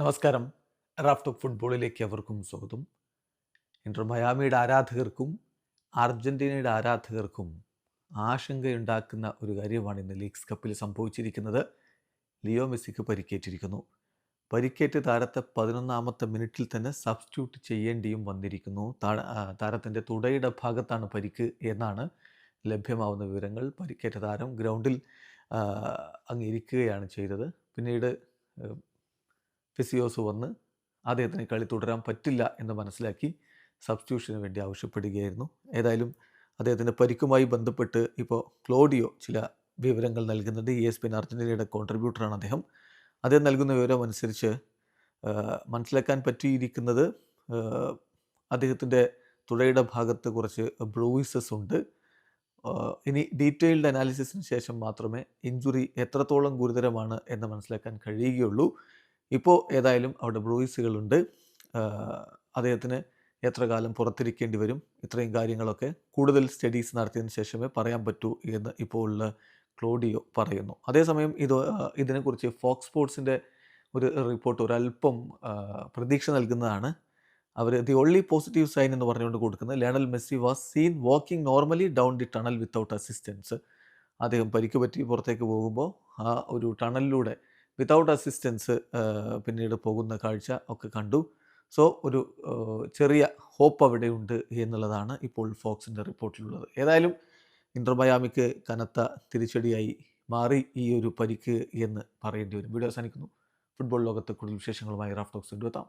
നമസ്കാരം. Raf talk ഫുട്ബോളിലേക്ക് അവർക്കും സ്വാഗതം. ഇന്റർ മയാമിയുടെ ആരാധകർക്കും അർജന്റീനയുടെ ആരാധകർക്കും ആശങ്കയുണ്ടാക്കുന്ന ഒരു കാര്യമാണ് ഇന്ന് ലീഗ്സ് കപ്പിൽ സംഭവിച്ചിരിക്കുന്നത്. ലിയോ മെസ്സിക്ക് പരിക്കേറ്റിരിക്കുന്നു. പരിക്കേറ്റ് താരത്തെ പതിനൊന്നാമത്തെ മിനിറ്റിൽ തന്നെ സബ്സ്റ്റിറ്റ്യൂട്ട് ചെയ്യേണ്ടിയും വന്നിരിക്കുന്നു. താരത്തിന്റെ തുടയുടെ ഭാഗത്താണ് പരിക്ക് എന്നാണ് ലഭ്യമാവുന്ന വിവരങ്ങൾ. പരിക്കേറ്റ താരം ഗ്രൗണ്ടിൽ അങ്ങിരിക്കുകയാണ് ചെയ്തത്. പിന്നീട് ഫിസിയോസ് വന്ന് അദ്ദേഹത്തിന് കളി തുടരാൻ പറ്റില്ല എന്ന് മനസ്സിലാക്കി സബ്സ്റ്റിറ്റ്യൂഷന് വേണ്ടി ആവശ്യപ്പെടുകയായിരുന്നു. ഏതായാലും അദ്ദേഹത്തിന്റെ പരിക്കുമായി ബന്ധപ്പെട്ട് ഇപ്പോൾ ക്ലോഡിയോ ചില വിവരങ്ങൾ നൽകുന്നുണ്ട്. ഇ എസ് പിൻ അർജന്റീനയുടെ കോൺട്രിബ്യൂട്ടറാണ് അദ്ദേഹം. അദ്ദേഹം നൽകുന്ന വിവരം അനുസരിച്ച് മനസ്സിലാക്കാൻ പറ്റിയിരിക്കുന്നത് അദ്ദേഹത്തിന്റെ തുടയുടെ ഭാഗത്ത് കുറച്ച് ബ്രൂയിസസ് ഉണ്ട്. ഇനി ഡീറ്റെയിൽഡ് അനാലിസിസിന് ശേഷം മാത്രമേ ഇഞ്ചുറി എത്രത്തോളം ഗുരുതരമാണ് എന്ന് മനസ്സിലാക്കാൻ കഴിയുകയുള്ളൂ. ഇപ്പോൾ ഏതായാലും അവിടെ ബ്രൂയിസുകളുണ്ട്. അദ്ദേഹത്തിന് എത്ര കാലം പുറത്തിരിക്കേണ്ടി വരും ഇത്രയും കാര്യങ്ങളൊക്കെ കൂടുതൽ സ്റ്റഡീസ് നടത്തിയതിന് ശേഷമേ പറയാൻ പറ്റൂ എന്ന് ഇപ്പോൾ ഉള്ള ക്ലോഡിയോ പറയുന്നു. അതേസമയം ഇത് ഇതിനെക്കുറിച്ച് ഫോക്സ് സ്പോർട്സിന്റെ ഒരു റിപ്പോർട്ട് ഒരല്പം പ്രതീക്ഷ നൽകുന്നതാണ്. അവർ ദി ഓൺലി പോസിറ്റീവ് സൈൻ എന്ന് പറഞ്ഞുകൊണ്ട് കൊടുക്കുന്നത് Lionel Messi was seen walking normally down the tunnel without assistance. അദ്ദേഹം പരിക്ക് പറ്റി പുറത്തേക്ക് പോകുമ്പോൾ ആ ഒരു ടണലിലൂടെ വിത്തൗട്ട് അസിസ്റ്റൻസ് പിന്നീട് പോകുന്ന കാഴ്ച ഒക്കെ കണ്ടു. സോ ഒരു ചെറിയ ഹോപ്പ് അവിടെയുണ്ട് എന്നുള്ളതാണ് ഇപ്പോൾ ഫോക്സിന്റെ റിപ്പോർട്ടിലുള്ളത്. ഏതായാലും ഇന്റർമയാമിക്ക് കനത്ത തിരിച്ചടിയായി മാറി ഈ ഒരു പരിക്ക് എന്ന് പറയേണ്ടി വരും. വീഡിയോ അവസാനിക്കുന്നു. ഫുട്ബോൾ ലോകത്തെ കൂടുതൽ വിശേഷങ്ങളുമായി റാഫ്റ്റോക്സ് എത്താം.